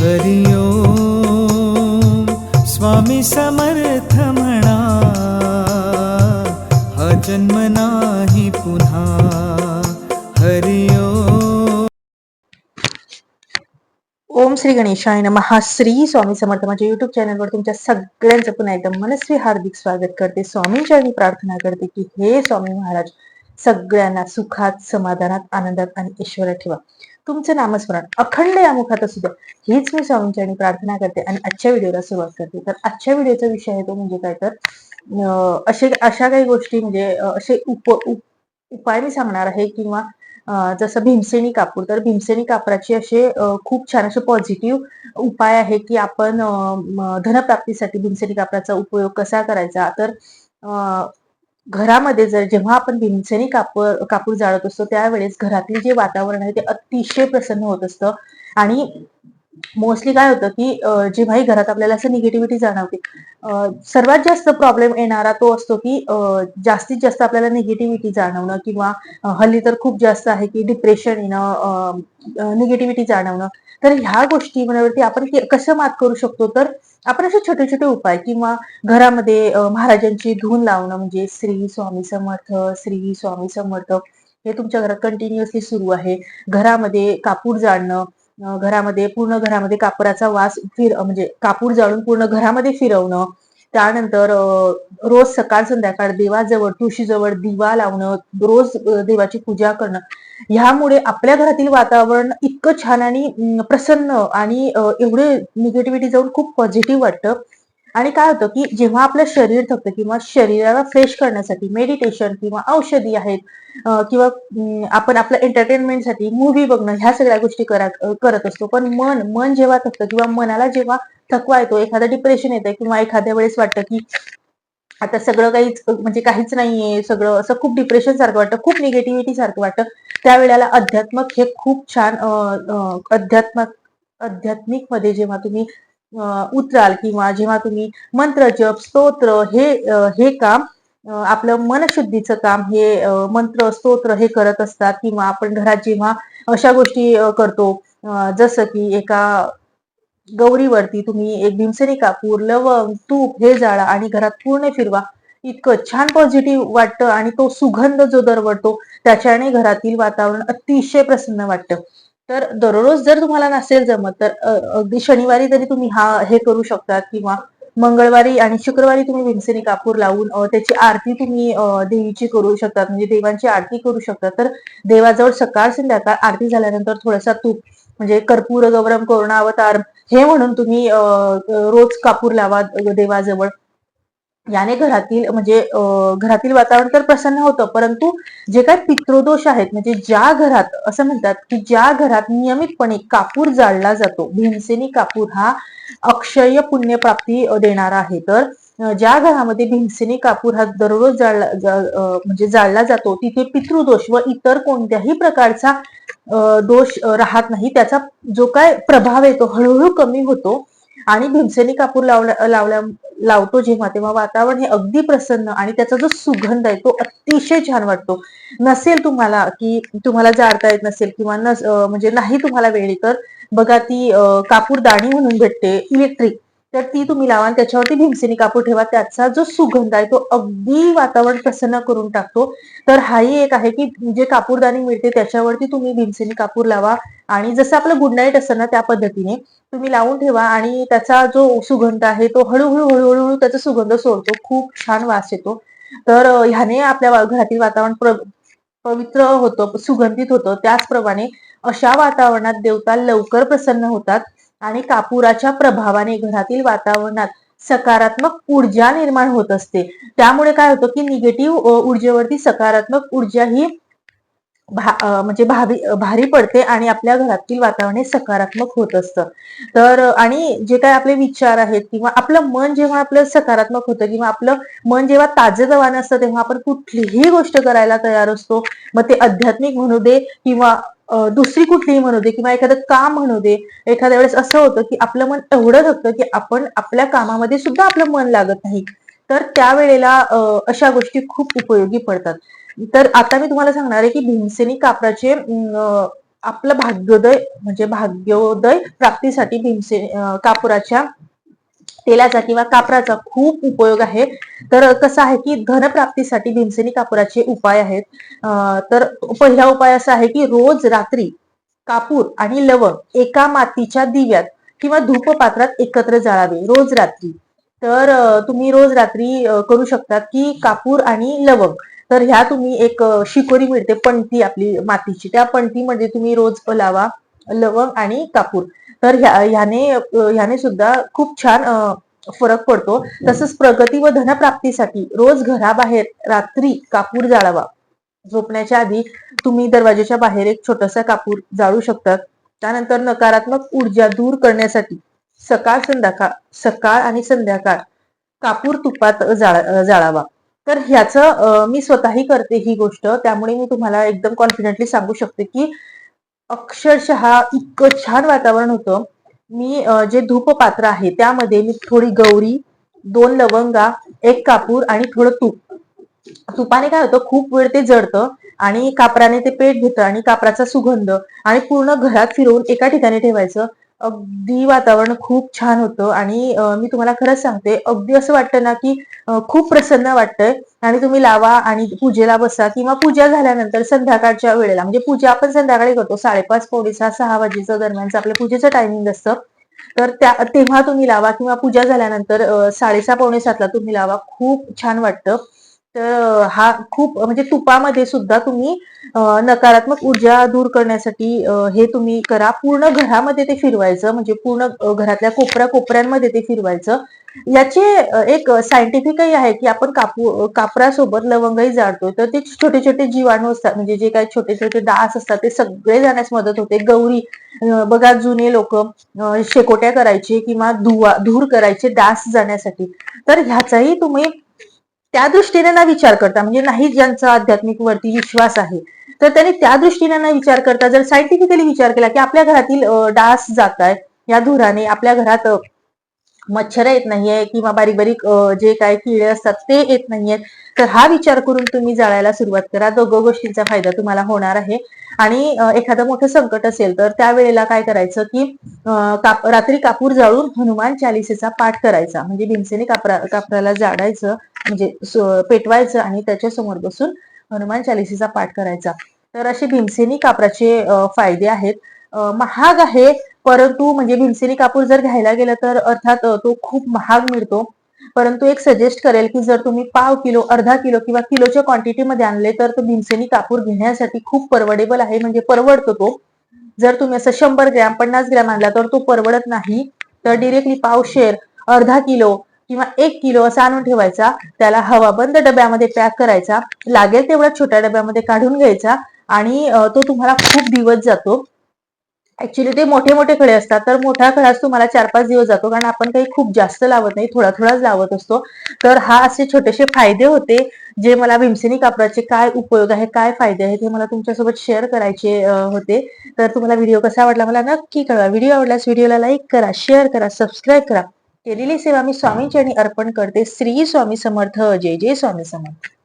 हरि स्वामी समर्थ म्हणा हा जन्म नाही पुन्हा। हरिओ ओम श्री गणेशाय नमहा श्री स्वामी समर्थ माझ्या युट्यूब चॅनलवर तुमच्या सगळ्यांचं पुन्हा एकदम मनस्वी हार्दिक स्वागत करते. स्वामींच्या मी प्रार्थना करते की हे स्वामी महाराज सगळ्यांना सुखात समाधानात आनंदात आणि ईश्वर ठेवा. तुमचं नामस्मरण अखंड या मुखात असू द्या. हीच मी स्वामींच्या आणि प्रार्थना करते आणि आजच्या व्हिडिओला सुरुवात करते. तर आजच्या व्हिडिओचा विषय आहे तो म्हणजे काय तर असे अशा काही गोष्टी म्हणजे असे उप उपाय मी सांगणार आहे किंवा जसं भीमसेनी कापूर तर भीमसेनी कापराचे असे खूप छान असे पॉझिटिव्ह उपाय आहे की आपण धनप्राप्तीसाठी भीमसेनी कापराचा उपयोग कसा करायचा. तर घरामध्ये जर जेव्हा आपण भीमसेनी कापूर कापूर जाळत असतो त्यावेळेस घरातले जे वातावरण आहे ते अतिशय प्रसन्न होत असतं. आणि मोस्टली काय होतं की जेव्हाही घरात आपल्याला असं निगेटिव्हिटी जाणवते सर्वात जास्त प्रॉब्लेम येणारा तो असतो की जास्तीत जास्त आपल्याला निगेटिव्हिटी जाणवणं किंवा हल्ली तर खूप जास्त आहे की डिप्रेशन येणं निगेटिव्हिटी जाणवणं. तर ह्या गोष्टींवरती आपण कसं मात करू शकतो? तर आपण असे छोटे छोटे उपाय किंवा घरामध्ये महाराजांची धून लावणं म्हणजे श्री स्वामी समर्थ श्री स्वामी समर्थ हे तुमच्या घरात कंटिन्युअसली सुरू आहे. घरामध्ये कापूर जाळणं घरामध्ये पूर्ण घरामध्ये कापराचा वास फिर म्हणजे कापूर जाळून पूर्ण घरामध्ये फिरवणं त्यानंतर रोज सकाळ संध्याकाळ देवाजवळ तुळशीजवळ दिवा लावणं रोज देवाची पूजा करणं ह्यामुळे आपल्या घरातील वातावरण इतकं छान आणि प्रसन्न आणि एवढे निगेटिव्हिटी जाऊन खूप पॉझिटिव्ह वाटतं. आणि काय होतं की जेव्हा आपलं शरीर थकतं किंवा शरीराला फ्रेश करण्यासाठी मेडिटेशन किंवा औषधी आहेत किंवा आपण आपल्या एंटरटेनमेंटसाठी मूव्ही बघणं ह्या सगळ्या गोष्टी करत करत असतो. पण मन मन जेव्हा थकतं किंवा मनाला जेव्हा थकवा येतो एखादं डिप्रेशन येतं किंवा एखाद्या वेळेस वाटतं की आता सगळं काहीच म्हणजे काहीच नाहीये सगळं असं खूप डिप्रेशन सारखं वाटतं खूप निगेटिव्हिटी सारखं वाटतं. त्यावेळेला अध्यात्मक हे खूप छान अध्यात्मक अध्यात्मिकमध्ये जेव्हा तुम्ही उतराल किंवा जेव्हा तुम्ही मंत्र जप स्तोत्र हे हे काम आपलं मनशुद्धीचं काम हे मंत्र स्तोत्र हे करत असतात किंवा आपण घरात जेव्हा अशा गोष्टी करतो जसं की एका गौरीवरती तुम्ही एक भीमसेनी कापूर लवंग तूप हे जाळा आणि घरात पूर्ण फिरवा. इतकं छान पॉझिटिव्ह वाटतं आणि तो सुगंध जो दरवळतो त्याच्याने घरातील वातावरण अतिशय प्रसन्न वाटतं. तर दररोज जर तुम्हाला नसेल जमत तर अगदी शनिवारी तरी तुम्ही हा हे करू शकतात किंवा मंगळवारी आणि शुक्रवारी तुम्ही भीमसेनी कापूर लावून त्याची आरती तुम्ही देवीची करू शकतात म्हणजे देवांची आरती करू शकता. तर देवाजवळ सकाळ संध्याकाळ आरती झाल्यानंतर थोडासा तूप म्हणजे कर्पूर गौरम कोरोना अवतार हे म्हणून तुम्ही रोज कापूर लावा देवाजवळ. याने घरातील म्हणजे घरातील वातावरण तर प्रसन्न होतं परंतु जे काय पितृदोष आहेत म्हणजे ज्या घरात असं म्हणतात की ज्या घरात नियमितपणे कापूर जाळला जातो भीमसेनी कापूर हा अक्षय पुण्यप्राप्ती देणारा आहे. तर ज्या घरामध्ये भीमसेनी कापूर हा दररोज जाळला म्हणजे जाळला जातो तिथे पितृदोष व इतर कोणत्याही प्रकारचा दोष राहत नाही. त्याचा जो काय प्रभाव येतो हळूहळू कमी होतो. आणि भीमसेनी कापूर लावल्या लावल्या लावतो जेव्हा तेव्हा वातावरण हे अगदी प्रसन्न आणि त्याचा जो सुगंध आहे तो अतिशय छान वाटतो. नसेल तुम्हाला की तुम्हाला जाळता येत नसेल किंवा नस म्हणजे नाही तुम्हाला वेळी तर बघा ती कापूर दाणी म्हणून भेटते इलेक्ट्रिक तर ती तुम्ही लावा आणि त्याच्यावरती भीमसेनी कापूर ठेवा. त्याचा जो सुगंध आहे तो अगदी वातावरण प्रसन्न करून टाकतो. तर हाही एक आहे की जे कापूरदानी मिळते त्याच्यावरती तुम्ही भीमसेनी कापूर लावा आणि जसं आपलं गुड नाईट असतं ना त्या पद्धतीने तुम्ही लावून ठेवा आणि त्याचा जो सुगंध आहे तो हळूहळू हळूहळू त्याचा सुगंध सोडतो. खूप छान वास येतो. तर ह्याने आपल्या घरातील वातावरण पवित्र होतं सुगंधित होतं. त्याचप्रमाणे अशा वातावरणात देवता लवकर प्रसन्न होतात. आणि कापुराच्या प्रभावाने घरातील वातावरणात सकारात्मक ऊर्जा निर्माण होत असते. त्यामुळे काय होतं की निगेटिव्ह ऊर्जेवरती सकारात्मक ऊर्जा ही भा म्हणजे भावी भारी पडते आणि आपल्या घरातील वातावरण हे सकारात्मक होत असतं. तर आणि जे काय आपले विचार आहेत किंवा आपलं मन जेव्हा आपलं सकारात्मक होतं किंवा आपलं मन जेव्हा ताजेतवानं असतं तेव्हा आपण कुठलीही गोष्ट करायला तयार असतो मग ते आध्यात्मिक म्हणू दे किंवा दुसरी कुठलीही म्हणू दे किंवा एखादं काम म्हणू दे एखाद्या वेळेस असं होतं की आपलं मन एवढं थकतं की आपण आपल्या कामामध्ये सुद्धा आपलं मन लागत नाही. तर त्यावेळेला अशा गोष्टी खूप उपयोगी पडतात. तर आता मी तुम्हाला सांगणार आहे की भीमसेनी कापराचे आपलं भाग्योदय म्हणजे भाग्योदय प्राप्तीसाठी भीमसे कापुराच्या तेलाचा किंवा कापराचा खूप उपयोग आहे. तर कसं आहे की धनप्राप्तीसाठी भीमसेनी कापुराचे उपाय आहेत. तर पहिला उपाय असा आहे की रोज रात्री कापूर आणि लवंग एका मातीच्या दिव्यात किंवा धूप पात्रात एकत्र जाळावे रोज रात्री. तर तुम्ही रोज रात्री करू शकतात की कापूर आणि लवंग. तर ह्या तुम्ही एक शिकोरी मिळते पणती आपली मातीची. त्या पणतीमध्ये तुम्ही रोज लावा लवंग आणि कापूर. तर ह्या ह्याने ह्याने सुद्धा खूप छान फरक पडतो. तसंच प्रगती व धनप्राप्तीसाठी रोज घराबाहेर रात्री कापूर जाळावा. झोपण्याच्या आधी तुम्ही दरवाजाच्या बाहेर एक छोटासा कापूर जाळू शकतात त्यानंतर नकारात्मक ऊर्जा दूर करण्यासाठी सकाळ संध्याकाळ सकाळ आणि संध्याकाळ कापूर तुपात जाळा जाळावा. तर ह्याचं मी स्वतःही करते ही गोष्ट. त्यामुळे मी तुम्हाला एकदम कॉन्फिडेंटली सांगू शकते की अक्षरशः इतकं छान वातावरण होतं. मी जे धूप पात्र आहे त्यामध्ये मी थोडी गौरी दोन लवंगा एक कापूर आणि थोडं तूप. तुपाने काय होतं खूप वेळ ते जडतं आणि कापराने ते पेट घेतं आणि कापराचा सुगंध आणि पूर्ण घरात फिरवून एका ठिकाणी ठेवायचं. अगदी वातावरण खूप छान होतं. आणि मी तुम्हाला खरंच सांगते अगदी असं वाटतं ना की खूप प्रसन्न वाटतंय. आणि तुम्ही लावा आणि पूजेला बसा किंवा पूजा झाल्यानंतर संध्याकाळच्या वेळेला म्हणजे पूजा आपण संध्याकाळी करतो साडेपाच पावणे सहा सहा वाजेचं दरम्यानचं आपल्या पूजेचं टायमिंग असतं तर त्या तेव्हा तुम्ही लावा किंवा पूजा झाल्यानंतर साडेसहा पावणे सातला तुम्ही लावा खूप छान वाटतं. तर हा खूप म्हणजे तुपामध्ये सुद्धा तुम्ही नकारात्मक ऊर्जा दूर करण्यासाठी हे तुम्ही करा. पूर्ण घरामध्ये ते फिरवायचं म्हणजे पूर्ण घरातल्या कोपऱ्या कोपऱ्यांमध्ये ते फिरवायचं. याचे एक सायंटिफिकही आहे की आपण कापू कापरासोबत लवंगही जाळतो तर ते छोटे छोटे जीवाणू असतात म्हणजे जे काही छोटे छोटे डास असतात ते सगळे जाण्यास मदत होते. गौरी बघा जुने लोक शेकोट्या करायचे किंवा धुवा धूर करायचे डास जाण्यासाठी. तर ह्याचाही तुम्ही त्या दृष्टीने ना विचार करता म्हणजे नाही ज्यांचा आध्यात्मिक वरती विश्वास आहे तर त्यांनी त्या दृष्टीने ना विचार करता. जर सायंटिफिकली विचार केला की आपल्या घरातील डास जात आहे या धुराने आपल्या घरात मच्छर येत नाहीये किंवा बारीक बारीक जे काय किडे असतात ते येत नाहीयेत तर हा विचार करून तुम्ही जाळायला सुरुवात करा. दोघं गोष्टींचा फायदा तुम्हाला होणार आहे. आणि एखादं मोठं संकट असेल तर त्यावेळेला काय करायचं की काप रात्री कापूर जाळून हनुमान चालिसेचा पाठ करायचा. म्हणजे भीमसेने कापरा कापराला जाडायचं. म्हणजे पेटवायचं आणि त्याच्यासमोर बसून हनुमान चालिसीचा पाठ करायचा. तर असे भीमसेनी कापराचे फायदे आहेत. महाग आहे परंतु म्हणजे भीमसेनी कापूर जर घ्यायला गेलं तर अर्थात तो खूप महाग मिळतो. परंतु एक सजेस्ट करेल की जर तुम्ही पाव किलो अर्धा किलो किंवा किलोच्या क्वांटिटीमध्ये आणले तर तो भीमसेनी कापूर घेण्यासाठी खूप परवडेबल आहे. म्हणजे परवडतो तो. जर तुम्ही असं शंभर ग्रॅम पन्नास ग्रॅम आणला तर तो परवडत नाही. तर डिरेक्टली पावशेर अर्धा किलो किंवा एक किलो असा आणून ठेवायचा. त्याला हवाबंद डब्यामध्ये पॅक करायचा. लागेल तेवढ्या छोट्या डब्यामध्ये काढून घ्यायचा. आणि तो तुम्हाला खूप दिवस जातो. ऍक्च्युली ते मोठे मोठे खडे असतात. तर मोठा खडाच तुम्हाला चार पाच दिवस जातो. कारण आपण काही खूप जास्त लावत नाही. थोडा थोडाच लावत असतो. तर हा असे छोटेसे फायदे होते. जे मला भीमसेनी कापडाचे काय उपयोग आहे काय फायदे आहेत हे मला तुमच्यासोबत शेअर करायचे होते. तर तुम्हाला व्हिडिओ कसा आवडला मला नक्की कळवा. व्हिडिओ आवडल्यास व्हिडिओला लाईक करा शेअर करा सबस्क्राईब करा. केलेली सेवा मी स्वामींची आणि अर्पण करते. श्री स्वामी समर्थ जय जय स्वामी समर्थ.